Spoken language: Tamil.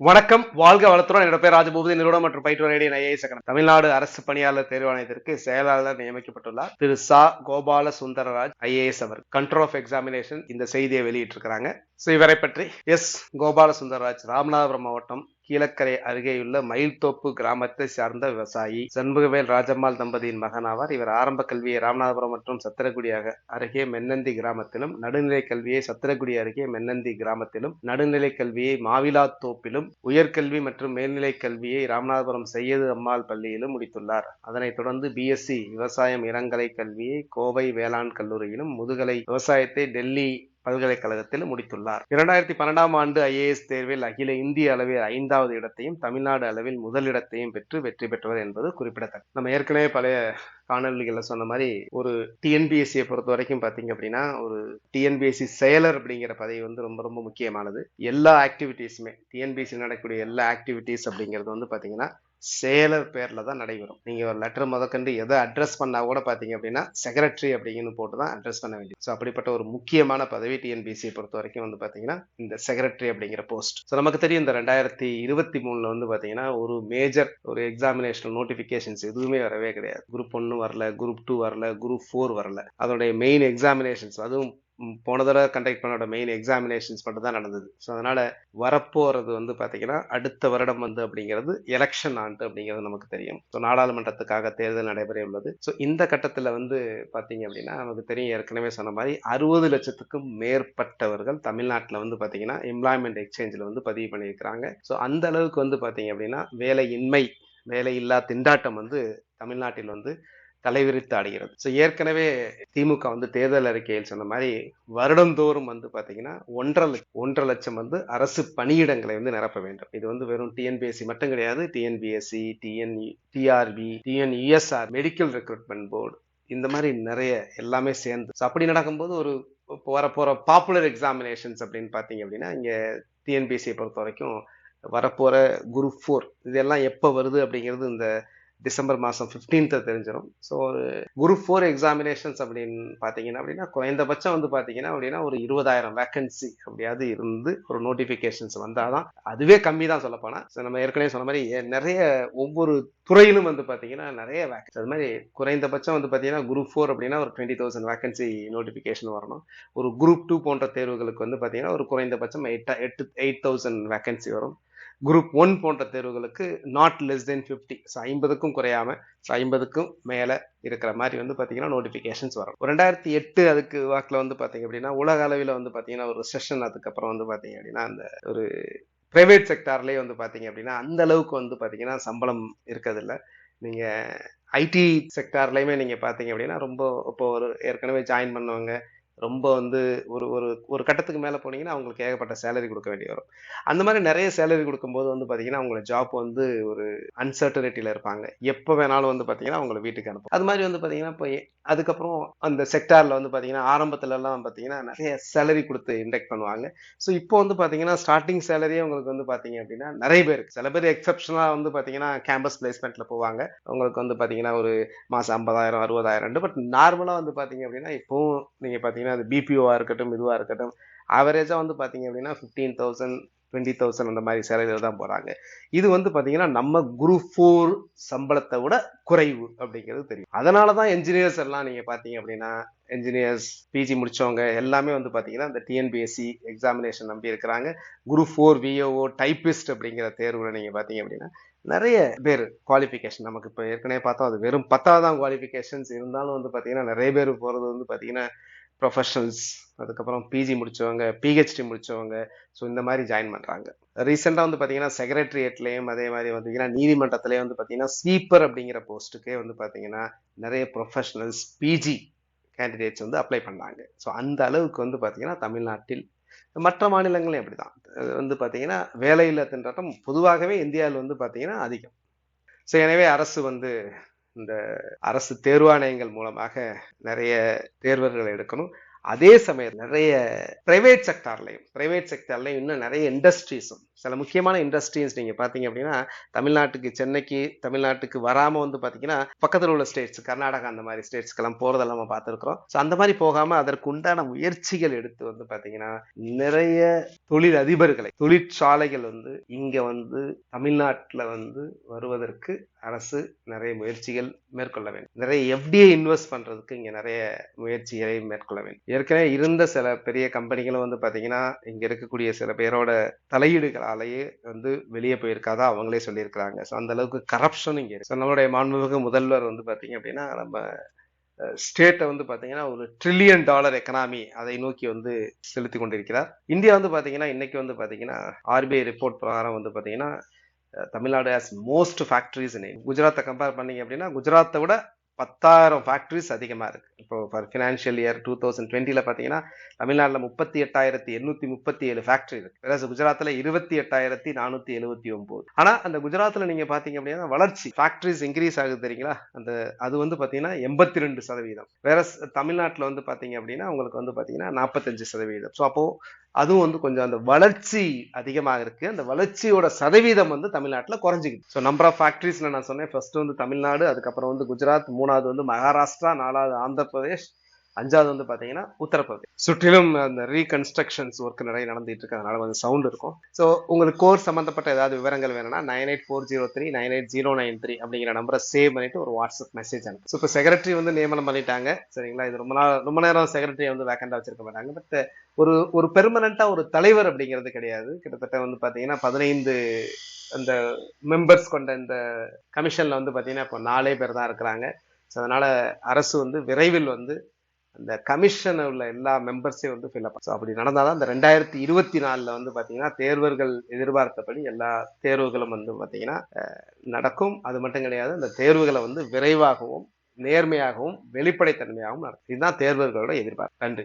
வணக்கம். வாழ்க வளத்துடன். என்னோட பேர் ராஜபூபதி. நிறுவனம் மற்றும் பயிற்று ரேடியன் ஐஏஎஸ் அகாடமி தமிழ்நாடு அரசு பணியாளர் தேர்வாணையத்திற்கு செயலாளர் நியமிக்கப்பட்டுள்ளார். திரு சா. கோபால சுந்தரராஜ் ஐஏஎஸ் அவர். கண்ட்ரோல் ஆஃப் எக்ஸாமினேஷன் இந்த செய்தியை வெளியிட்டிருக்கிறாங்க. ஸோ இவரை பற்றி எஸ். கோபாலசுந்தரராஜ் ராமநாதபுரம் மாவட்டம் கீழக்கரை அருகேயுள்ள மயில்தோப்பு கிராமத்தை சார்ந்த விவசாயி சண்முகவேல் ராஜம்மாள் தம்பதியின் மகனாவார் இவர் ஆரம்ப கல்வியை ராமநாதபுரம் மற்றும் சத்திரகுடியாக அருகே மென்னந்தி கிராமத்திலும் நடுநிலை கல்வியை சத்திரகுடி அருகே மென்னந்தி கிராமத்திலும் நடுநிலை கல்வியை மாவிலாத்தோப்பிலும் உயர்கல்வி மற்றும் மேல்நிலை கல்வியை ராமநாதபுரம் செய்யது அம்மாள் பள்ளியிலும் முடித்துள்ளார். அதனைத் தொடர்ந்து பிஎஸ்சி விவசாயம் இளங்கலை கல்வியை கோவை வேளாண் கல்லூரியிலும் முதுகலை விவசாயத்தை டெல்லி பல்கலைக்கழகத்தில் முடித்துள்ளார். இரண்டாயிரத்தி பன்னெண்டாம் ஆண்டு ஐஏஎஸ் தேர்வில் அகில இந்திய அளவில் ஐந்தாவது இடத்தையும் தமிழ்நாடு அளவில் முதலிடத்தையும் பெற்று வெற்றி பெற்றவர் என்பது குறிப்பிடத்தக்கது. நம்ம ஏற்கனவே பழைய காணொலிகளில் சொன்ன மாதிரி ஒரு டிஎன்பிஎஸ்சியை பொறுத்த வரைக்கும் பார்த்தீங்க அப்படின்னா ஒரு டிஎன்பிஎஸ்சி செயலர் அப்படிங்கிற பதவி வந்து ரொம்ப ரொம்ப முக்கியமானது. எல்லா ஆக்டிவிட்டீஸுமே டிஎன்பிஎஸ்சி நடக்கக்கூடிய எல்லா ஆக்டிவிட்டீஸ் அப்படிங்கிறது வந்து பார்த்தீங்கன்னா செயலர் பேரில் தான் நடைபெறும். நீங்கள் ஒரு லெட்டர் முதற்கண்டு எதை அட்ரஸ் பண்ணால் கூட பார்த்தீங்க அப்படின்னா செக்ரட்டரி அப்படின்னு போட்டு தான் அட்ரஸ் பண்ண வேண்டியது. ஸோ அப்படிப்பட்ட ஒரு முக்கியமான பதவி டிஎன்பிசியை பொறுத்த வரைக்கும் வந்து பார்த்தீங்கன்னா இந்த செக்ரட்டரி அப்படிங்கிற போஸ்ட் ஸோ நமக்கு தெரியும் இந்த ரெண்டாயிரத்தி இருபத்தி மூணில் வந்து பார்த்தீங்கன்னா ஒரு மேஜர் ஒரு எக்ஸாமினேஷன் நோட்டிஃபிகேஷன்ஸ் எதுவுமே வரவே கிடையாது. குரூப் ஒன்று வரல குரூப் டூ வரல குரூப் ஃபோர் வரல. அதோடைய மெயின் எக்ஸாமினேஷன்ஸ் அதுவும் போன தடவை கண்டக்ட் பண்ணோட மெயின் எக்ஸாமினேஷன்ஸ் மட்டும் தான் நடந்தது. ஸோ அதனால் வரப்போகிறது வந்து பார்த்திங்கன்னா அடுத்த வருடம் வந்து அப்படிங்கிறது எலெக்ஷன் ஆண்டு அப்படிங்கிறது நமக்கு தெரியும். ஸோ நாடாளுமன்றத்துக்காக தேர்தல் நடைபெற உள்ளது. ஸோ இந்த கட்டத்தில் வந்து பார்த்தீங்க அப்படின்னா நமக்கு தெரியும் ஏற்கனவே சொன்ன மாதிரி அறுபது லட்சத்துக்கும் மேற்பட்டவர்கள் தமிழ்நாட்டில் வந்து பார்த்திங்கன்னா எம்ப்ளாய்மெண்ட் எக்ஸ்சேஞ்சில் வந்து பதிவு பண்ணியிருக்கிறாங்க. ஸோ அந்த அளவுக்கு வந்து பார்த்திங்க அப்படின்னா வேலையின்மை வேலையில்லா திண்டாட்டம் வந்து தமிழ்நாட்டில் வந்து தலைவிரித்து அடைகிறது ஸோ ஏற்கனவே திமுக வந்து தேர்தல் அறிக்கையில் சொன்ன மாதிரி வருடந்தோறும் வந்து பார்த்தீங்கன்னா ஒன்றரை லட்சம் ஒன்றரை லட்சம் வந்து அரசு பணியிடங்களை வந்து நிரப்ப வேண்டும். இது வந்து வெறும் டிஎன்பிஎஸ்சி மட்டும் கிடையாது TNPSC TN TRB TNESR medical recruitment board இந்த மாதிரி நிறைய எல்லாமே சேர்ந்து. ஸோ அப்படி நடக்கும்போது ஒரு இப்போ வரப்போற பாப்புலர் எக்ஸாமினேஷன்ஸ் அப்படின்னு பார்த்தீங்க அப்படின்னா இங்கே டிஎன்பிஎஸ்சியை பொறுத்த வரைக்கும் வரப்போற குரூப் ஃபோர் இதெல்லாம் எப்போ வருது அப்படிங்கிறது இந்த டிசம்பர் மாதம் 15th தெரிஞ்சிடும் ஸோ ஒரு குரூப் ஃபோர் எக்ஸாமினேஷன்ஸ் அப்படின்னு பார்த்தீங்கன்னா அப்படின்னா குறைந்தபட்சம் வந்து பார்த்தீங்கன்னா அப்படின்னா ஒரு இருபதாயிரம் வேக்கன்சி அப்படியாவது இருந்து ஒரு நோட்டிஃபிகேஷன்ஸ் வந்தால் தான் அதுவே கம்மி தான் சொல்லப்போனால் ஸோ நம்ம ஏற்கனவே சொன்ன மாதிரி நிறைய ஒவ்வொரு துறையிலும் வந்து பார்த்தீங்கன்னா நிறைய வேக்கன்சி அது மாதிரி குறைந்தபட்சம் வந்து பார்த்தீங்கன்னா குரூப் ஃபோர் அப்படின்னா ஒரு டுவெண்ட்டி தௌசண்ட் வேக்கன்சி நோட்டிஃபிகேஷன் வரணும். ஒரு குரூப் டூ போன்ற தேர்வுகளுக்கு வந்து பார்த்தீங்கன்னா ஒரு குறைந்தபட்சம் எயிட் எட்டு எயிட் தௌசண்ட் வேக்கன்சி வரும். குரூப் ஒன் போன்ற தேர்வுகளுக்கு not less than fifty so ஐம்பதுக்கும் குறையாம ஸோ ஐம்பதுக்கும் மேலே இருக்கிற மாதிரி வந்து பார்த்தீங்கன்னா நோட்டிஃபிகேஷன்ஸ் வரும். ரெண்டாயிரத்தி எட்டு அதுக்கு வாக்கில் வந்து பார்த்தீங்க அப்படின்னா உலக அளவில் வந்து பார்த்தீங்கன்னா ஒரு செஷன் அதுக்கப்புறம் வந்து பார்த்தீங்க அப்படின்னா அந்த ஒரு ப்ரைவேட் செக்டார்லேயே வந்து பார்த்தீங்க அப்படின்னா அந்த அளவுக்கு வந்து பார்த்தீங்கன்னா சம்பளம் இருக்கிறதில்ல. நீங்கள் ஐடி செக்டார்லையுமே நீங்கள் பார்த்தீங்க அப்படின்னா ரொம்ப இப்போ ஒரு ஏற்கனவே ஜாயின் பண்ணவங்க ரொம்ப வந்து ஒரு ஒரு ஒரு கட்டத்துக்கு மேலே போனீங்கன்னா அவங்களுக்கு ஏகப்பட்ட சேலரி கொடுக்க வேண்டி வரும். அந்த மாதிரி நிறைய சேலரி கொடுக்கும்போது வந்து பார்த்தீங்கன்னா அவங்களோட ஜாப் வந்து ஒரு அன்சர்டனிட்டியில் இருப்பாங்க. எப்போ வேணாலும் வந்து பார்த்தீங்கன்னா அவங்கள வீட்டுக்கு அனுப்பும். அது மாதிரி வந்து பார்த்தீங்கன்னா இப்போ அதுக்கப்புறம் அந்த செக்டாரில் வந்து பார்த்தீங்கன்னா ஆரம்பத்துலலாம் பார்த்தீங்கன்னா நிறைய சேலரி கொடுத்து இண்டெக்ட் பண்ணுவாங்க. ஸோ இப்போ வந்து பார்த்தீங்கன்னா ஸ்டார்டிங் சேலரியே உங்களுக்கு வந்து பார்த்தீங்க அப்படின்னா நிறைய பேர் சில பேர் எக்ஸப்ஷனாக வந்து பார்த்தீங்கன்னா கேம்பஸ் பிளேஸ்மெண்ட்டில் போவாங்க. உங்களுக்கு வந்து பார்த்தீங்கன்னா ஒரு மாதம் ஐம்பதாயிரம் அறுபதாயிரம் பட் நார்மலாக வந்து பார்த்தீங்க அப்படின்னா இப்போவும் நீங்கள் பார்த்தீங்கன்னா அது பிபிஓவாக இருக்கட்டும் இதுவாக இருக்கட்டும் ஆவரேஜாக வந்து பார்த்தீங்க அப்படின்னா ஃபிஃப்டீன் தௌசண்ட் டுவெண்ட்டி தௌசண்ட் அந்த மாதிரி சேலரியில் தான் போகிறாங்க இது வந்து பார்த்தீங்கன்னா நம்ம குரூப் ஃபோர் சம்பளத்தை விட குறைவு அப்படிங்கிறது தெரியும். அதனால தான் என்ஜினியர்ஸ் எல்லாம் நீங்கள் பார்த்தீங்க அப்படின்னா என்ஜினியர்ஸ் பிஜி முடித்தவங்க எல்லாமே வந்து பார்த்தீங்கன்னா இந்த டிஎன்பிஎஸ்சி எக்ஸாமினேஷன் நம்பி இருக்கிறாங்க. குரூப் ஃபோர் விஓஓ டைப்பிஸ்ட் அப்படிங்கிற தேர்வில் நீங்கள் பார்த்தீங்க அப்படின்னா நிறைய பேர் குவாலிஃபிகேஷன் நமக்கு இப்போ ஏற்கனவே பார்த்தோம். அது வெறும் பத்தாவதாம் குவாலிஃபிகேஷன்ஸ் இருந்தாலும் வந்து பார்த்தீங்கன்னா நிறைய பேர் போகிறது வந்து பார்த்தீங்கன்னா ப்ரொஃபஷனல்ஸ் அதுக்கப்புறம் பிஜி முடித்தவங்க பிஹெச்டி முடித்தவங்க ஸோ இந்த மாதிரி ஜாயின் பண்ணுறாங்க ரீசெண்டாக வந்து பார்த்தீங்கன்னா செக்ரட்டரியேட்லேயும் அதே மாதிரி பார்த்தீங்கன்னா நீதிமன்றத்திலேயே வந்து பார்த்தீங்கன்னா ஸ்வீப்பர் அப்படிங்கிற போஸ்ட்டுக்கே வந்து பார்த்தீங்கன்னா நிறைய ப்ரொஃபஷனல்ஸ் பிஜி கேண்டிடேட்ஸ் வந்து அப்ளை பண்ணாங்க. ஸோ அந்த அளவுக்கு வந்து பார்த்தீங்கன்னா தமிழ்நாட்டில் மற்ற மாநிலங்களும் எப்படி தான் வந்து பார்த்தீங்கன்னா வேலையில்லா திண்டாட்டம் பொதுவாகவே இந்தியாவில் வந்து பார்த்தீங்கன்னா அதிகம். ஸோ எனவே அரசு வந்து இந்த அரசு தேர்வாணையங்கள் மூலமாக நிறைய தேர்வர்கள் எடுக்கணும். அதே சமயம் நிறைய பிரைவேட் செக்டார்லையும் பிரைவேட் செக்டார்லையும் இன்னும் நிறைய இண்டஸ்ட்ரீஸும் சில முக்கியமான இண்டஸ்ட்ரீஸ் நீங்கள் பார்த்தீங்க அப்படின்னா தமிழ்நாட்டுக்கு சென்னைக்கு தமிழ்நாட்டுக்கு வராமல் வந்து பார்த்தீங்கன்னா பக்கத்தில் உள்ள ஸ்டேட்ஸ் கர்நாடகா அந்த மாதிரி ஸ்டேட்ஸ்க்கெல்லாம் போகிறதெல்லாம் நம்ம பார்த்துருக்குறோம். ஸோ அந்த மாதிரி போகாமல் அதற்கு உண்டான முயற்சிகள் எடுத்து வந்து பார்த்தீங்கன்னா நிறைய தொழில் அதிபர்களை தொழிற்சாலைகள் வந்து இங்கே வந்து தமிழ்நாட்டில் வந்து வருவதற்கு அரசு நிறைய முயற்சிகள் மேற்கொள்ள வேண்டும். நிறைய எஃப்டிஐ இன்வெஸ்ட் பண்றதுக்கு இங்க நிறைய முயற்சிகளை மேற்கொள்ள வேண்டும். ஏற்கனவே இருந்த சில பெரிய கம்பெனிகளும் வந்து பாத்தீங்கன்னா இங்க இருக்கக்கூடிய சில பேரோட தலையீடுகளாலேயே வந்து வெளியே போயிருக்காதா அவங்களே சொல்லியிருக்கிறாங்க. ஸோ அந்த அளவுக்கு கரப்ஷன் இங்கே இருக்கு. நம்மளுடைய மாண்புமிகு முதல்வர் வந்து பாத்தீங்க அப்படின்னா நம்ம ஸ்டேட்டை வந்து பார்த்தீங்கன்னா ஒரு ட்ரில்லியன் டாலர் எக்கனாமி அதை நோக்கி வந்து செலுத்தி கொண்டிருக்கிறார். இந்தியா வந்து பார்த்தீங்கன்னா இன்னைக்கு வந்து பார்த்தீங்கன்னா ஆர்பிஐ ரிப்போர்ட் பிரகாரம் வந்து பார்த்தீங்கன்னா Tamil Nadu has most factories in குஜராத்தை கம்பேர் பண்ணீங்க அப்படின்னா குஜராத்தை விட பத்தாயிரம் ஃபேக்ட்ரிஸ் அதிகமாக இருக்கு. இப்போ for financial year two thousand டுவெண்ட்டியில் பார்த்தீங்கன்னா தமிழ்நாட்டில் முப்பத்தி எட்டாயிரத்தி எண்ணூற்றி முப்பத்தி ஏழு ஃபேக்ட்ரி இருக்கு. வேற குஜராத்தில் இருபத்தி எட்டாயிரத்தி நானூற்றி எழுபத்தி ஒம்பது ஆனால் அந்த குஜராத்தில் நீங்கள் பார்த்தீங்க அப்படின்னா வளர்ச்சி ஃபேக்ட்ரிஸ் இன்க்ரீஸ் ஆகுது தெரியுங்களா? அந்த அது வந்து பார்த்தீங்கன்னா எண்பத்தி ரெண்டு சதவீதம். வேற தமிழ்நாட்டில் வந்து பார்த்தீங்க அப்படின்னா உங்களுக்கு வந்து பார்த்தீங்கன்னா நாற்பத்தஞ்சு சதவீதம். ஸோ அப்போது அதுவும் வந்து கொஞ்சம் அந்த வளர்ச்சி அதிகமாக இருக்கு. அந்த வளர்ச்சியோட சதவீதம் வந்து தமிழ்நாட்டில் குறைஞ்சிக்கிது. ஸோ நம்பர் ஆஃப் ஃபேக்ட்ரிஸ்ல நான் சொன்னேன். ஃபர்ஸ்ட் வந்து தமிழ்நாடு அதுக்கப்புறம் வந்து குஜராத் மூணாவது வந்து மகாராஷ்டிரா நாலாவது ஆந்திர பிரதேஷ் அஞ்சாவது வந்து பார்த்தீங்கன்னா உத்தரப்பிரதேஷ். சுற்றிலும் அந்த ரீகன்ஸ்ட்ரக்ஷன்ஸ் ஒர்க் நிறைய நடந்துட்டு இருக்கு அதனால வந்து சவுண்ட் இருக்கும். ஸோ உங்களுக்கு கோர்ஸ் சம்மந்தப்பட்ட ஏதாவது விவரங்கள் வேணும்னா nine eight four zero three nine eight zero nine three அப்படிங்கிற நம்பரை சேவ் பண்ணிட்டு ஒரு வாட்ஸ்அப் மெசேஜ் அனுப்பு. ஸோ இப்போ செக்ரட்டரி வந்து நியமனம் பண்ணிட்டாங்க. சரிங்களா? இது ரொம்ப நாள் ரொம்ப நேரம் செக்ரட்டரி வந்து வேக்கண்டா வச்சிருக்க மாட்டாங்க. பட் ஒரு ஒரு பெர்மனண்டா ஒரு தலைவர் அப்படிங்கிறது கிடையாது. கிட்டத்தட்ட வந்து பார்த்தீங்கன்னா பதினைந்து அந்த மெம்பர்ஸ் கொண்ட இந்த கமிஷன்ல வந்து பார்த்தீங்கன்னா இப்போ நாலே பேர் தான் இருக்கிறாங்க. ஸோ அதனால அரசு வந்து விரைவில் வந்து அந்த கமிஷன் உள்ள எல்லா மெம்பர்ஸையும் வந்து ஃபில் ஸோ அப்படி நடந்தாதான் இந்த ரெண்டாயிரத்தி இருபத்தி நாலில் வந்து பார்த்தீங்கன்னா தேர்வர்கள் எதிர்பார்த்தபடி எல்லா தேர்வுகளும் வந்து பார்த்தீங்கன்னா நடக்கும். அது மட்டும் கிடையாது அந்த தேர்வுகளை வந்து விரைவாகவும் நேர்மையாகவும் வெளிப்படைத்தன்மையாகவும் நடக்கும். இதுதான் தேர்வர்களோட எதிர்பார்ப்பு. நன்றி.